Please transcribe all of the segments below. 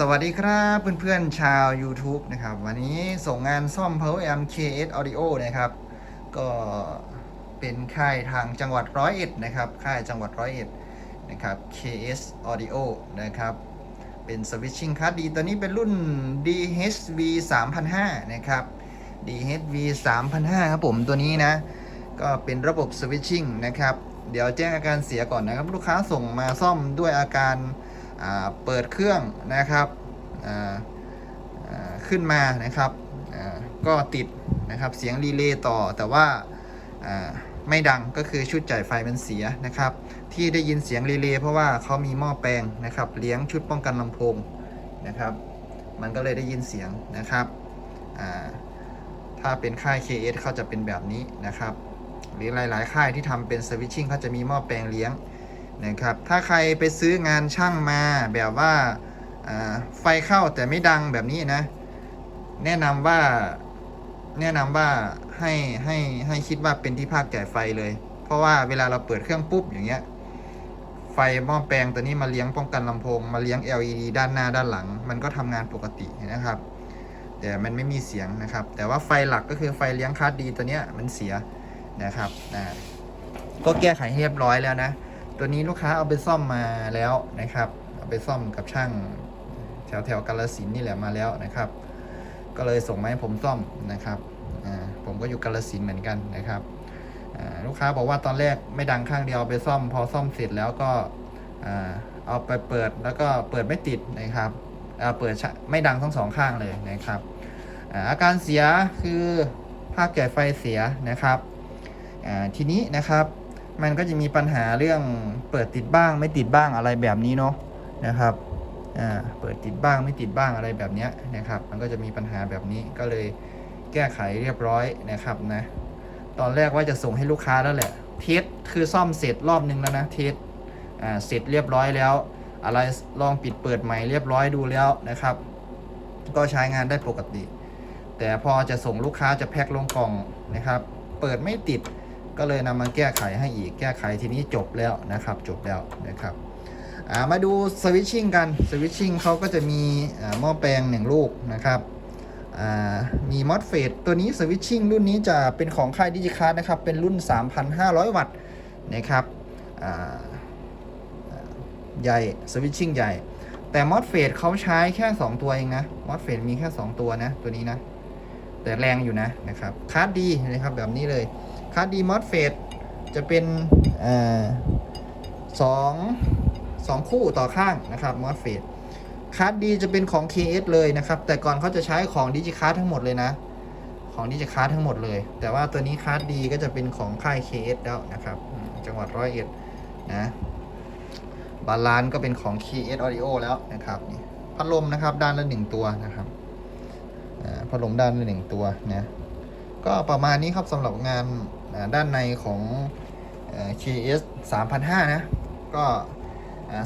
สวัสดีครับเพื่อนๆชาว YouTube นะครับ วันนี้ส่งงานซ่อม Power Amp KS Audio นะครับ ก็เป็นค่ายทางจังหวัดร้อยเอ็ดนะครับ ค่ายจังหวัดร้อยเอ็ดนะครับ KS Audio นะครับ เป็นสวิตชิ่งคัสดีตัวนี้เป็นรุ่น DHV 3005 นะครับ DHV 3005 ครับผมตัวนี้นะ ก็เป็นระบบสวิตชิ่งนะครับ เดี๋ยวแจ้งอาการเสียก่อนนะครับ ลูกค้าส่งมาซ่อมด้วยอาการ เปิดเครื่องนะครับขึ้นมานะครับก็ติดนะครับเสียงรีเลย์ต่อแต่ว่าไม่ดังก็คือชุดจ่ายไฟมันเสียนะครับ ที่ได้ยินเสียงรีเลย์เพราะว่าเขามีหม้อแปลงนะครับเลี้ยงชุดป้องกันลำโพงนะครับ มันก็เลยได้ยินเสียงนะครับถ้าเป็นค่าย KS เขาจะเป็นแบบนี้นะครับ หรือหลาย ๆ ค่ายที่ทำเป็นสวิตชิ่งเขาจะมีหม้อแปลงเลี้ยง นะครับถ้าใครไปซื้องานช่างมาแบบว่าไฟเข้าแต่ไม่ดังแบบนี้นะ แนะนำว่าแนะนำว่าให้ให้ให้คิดว่าเป็นที่ภาคจ่ายไฟเลย เพราะว่าเวลาเราเปิดเครื่องปุ๊บอย่างเงี้ยไฟหม้อแปลงตัวนี้มาเลี้ยงป้องกันลำโพง มาเลี้ยง LED ด้านหน้าด้านหลัง มันก็ทำงานปกตินะครับ แต่มันไม่มีเสียงนะครับ แต่ว่าไฟหลักก็คือไฟเลี้ยงคาร์ดดีตัวเนี้ยมันเสียนะครับก็แก้ไขให้เรียบร้อยแล้วนะ ตัวนี้ลูกค้าเอาไปซ่อมมาแล้วนะครับ เอาไปซ่อมกับช่างแถวแถวกาลสินนี่แหละมาแล้วนะครับ ก็เลยส่งมาให้ผมซ่อมนะครับผมก็อยู่กาลสินเหมือนกันนะครับลูกค้าบอกว่าตอนแรกไม่ดังข้างเดียวไปซ่อม พอซ่อมเสร็จแล้วก็เอาไปเปิดแล้วก็เปิดไม่ติดนะครับอ่าเปิดไม่ดังทั้งสองข้างเลยนะครับอาการเสียคือภาคแก่ไฟเสียนะครับทีนี้นะครับ มันก็จะมีปัญหาเรื่องเปิดติดบ้างไม่ติดบ้างอะไรแบบนี้เนาะนะครับอ่าเปิดติดบ้างไม่ติดบ้างอะไรแบบนี้นะครับ มันก็จะมีปัญหาแบบนี้ก็เลยแก้ไขเรียบร้อยนะครับนะตอนแรกว่าจะส่งให้ลูกค้าแล้วแหละ เทสคือซ่อมเสร็จรอบนึงแล้วนะเทสอ่าเสร็จเรียบร้อยแล้ว อะไรลองปิดเปิดใหม่เรียบร้อยดูแล้วนะครับ ก็ใช้งานได้ปกติ แต่พอจะส่งลูกค้าจะแพ็คลงกล่องนะครับ เปิดไม่ติด ก็เลยนำมาแก้ไขให้อีกแก้ไขทีนี้จบแล้วนะครับจบแล้วนะครับามาดูสวิตชิ่งกันสวิตชิ่งเขาก็จะมีอ่าหม้อแปลงหนึ่งลูกนะครับมีมอสเฟตตัวนี้สวิตชิ่งรุ่นนี้จะเป็นของค่ายดิจิคาร์นะครับ เป็นรุ่น 3,500 วัตต์นะครับใหญ่สวิตชิ่งใหญ่ แต่มอสเฟตเขาใช้แค่ 2 ตัวเองนะมอสเฟตมีแค่ 2 ตัวนะ ตัวนี้นะ แต่แรงอยู่นะนะครับคาร์ดดีนะครับแบบนี้เลย คาร์ดีมอสเฟตจะเป็นสองสองคู่ต่อข้างนะครับมอสเฟตคาร์ดีจะเป็นของ KS เลยนะครับ แต่ก่อนเขาจะใช้ของดิจิคาร์ทั้งหมดเลยนะ ของดิจิคาร์ทั้งหมดเลย แต่ว่าตัวนี้คาร์ดีก็จะเป็นของค่าย KS แล้วนะครับ จังหวัดร้อยเอ็ดนะบาลานก็เป็นของ KS Audio แล้วนะครับพัดลมนะครับด้านละหนึ่งตัวนะครับพัดลมด้านละหนึ่งตัวนะ ก็ประมาณนี้ครับสำหรับงานด้านในของ KS 3,500 นะ ก็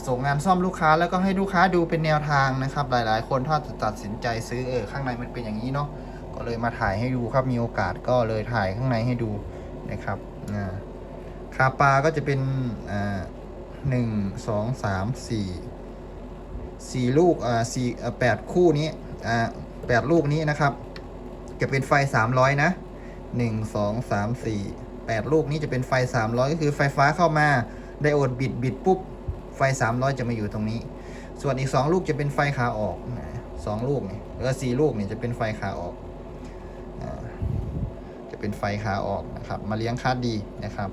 ส่งงานซ่อมลูกค้าแล้วก็ให้ลูกค้าดูเป็นแนวทางนะครับ หลาย ๆ คนถ้าจะตัดสินใจซื้อเออข้างในมันเป็นอย่างนี้เนาะก็เลยมาถ่ายให้ดูครับมีโอกาสก็เลยถ่ายข้างในให้ดูนะครับคาปาก็จะเป็นอ่าหนึ่งสองสามสี่สี่ลูกอ่าสี่อ่าแปดคู่นี้อ่าแปดลูกนี้นะครับ จะเป็นไฟ300นะ 1 2 3 4 8 ลูกนี้จะเป็นไฟ 300 ก็คือไฟฟ้าเข้ามา ไดโอดบิดบิดปุ๊บ ไฟ 300 จะมาอยู่ตรงนี้ ส่วนอีก 2 ลูกจะเป็นไฟขาออกนะสองลูกเนี่แล้วสี่ลูกเนี่ยจะเป็นไฟขาออกจะเป็นไฟขาออกนะครับ มาเลี้ยงคาร์ดดีนะครับ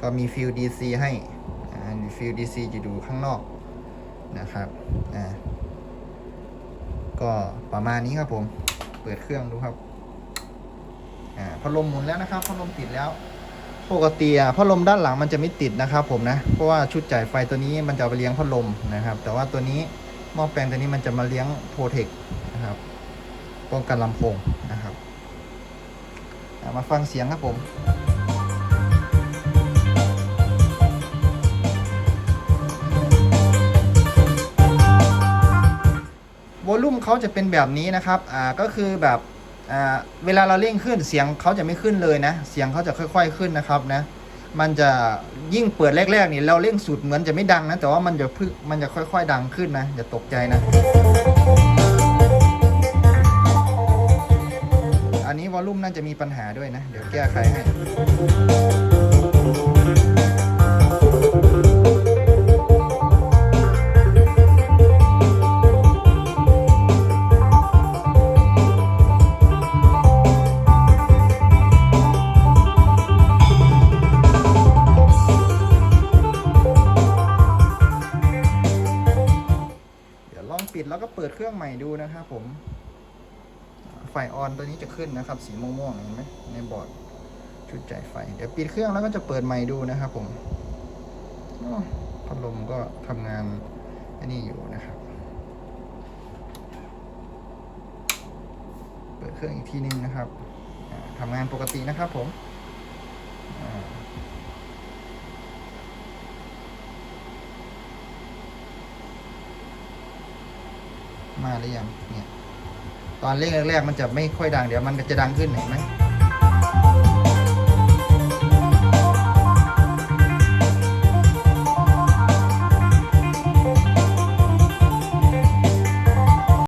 ก็มีฟิล DC ให้ฟิล DC จะดูข้างนอกนะครับก็ประมาณนี้ครับผม เปิดเครื่องดูครับ อ่าพัดลมหมุนแล้วนะครับพัดลมติดแล้ว ปกติอะพัดลมด้านหลังมันจะไม่ติดนะครับ ผมนะเพราะว่าชุดจ่ายไฟตัวนี้มันจะไปเลี้ยงพัดลมนะครับ แต่ว่าตัวนี้หม้อแปลงตัวนี้มันจะมาเลี้ยงโปรเทคนะครับป้องกันลำโพงนะครับมาฟังเสียงครับผมวอลลุ่มเขาจะเป็นแบบนี้นะครับ อ่า ก็คือแบบ เวลาเราเร่งขึ้นเสียงเขาจะไม่ขึ้นเลยนะ เสียงเขาจะค่อย ๆขึ้นนะครับนะ มันจะยิ่งเปิดแรกๆนี่เราเร่งสุดเหมือนจะไม่ดังนะ แต่ว่ามันจะพึ่งมันจะค่อย ๆ ดังขึ้นนะอย่าตกใจนะ อันนี้วอลลุ่มน่าจะมีปัญหาด้วยนะ เดี๋ยวแก้ไขให้ ลองปิดแล้วก็เปิดเครื่องใหม่ดูนะครับผม ไฟออนตัวนี้จะขึ้นนะครับ สีม่วงๆเห็นไหมในบอร์ดชุดจ่ายไฟ เดี๋ยวปิดเครื่องแล้วก็จะเปิดใหม่ดูนะครับผมพัดลมก็ทำงานอันนี้อยู่นะครับ เปิดเครื่องอีกทีนึงนะครับอ่าทำงานปกตินะครับผมอ่า มาหรือยังเนี่ยตอนเร่งแรกๆมันจะไม่ค่อยดังเดี๋ยวมันจะดังขึ้นเห็นไหม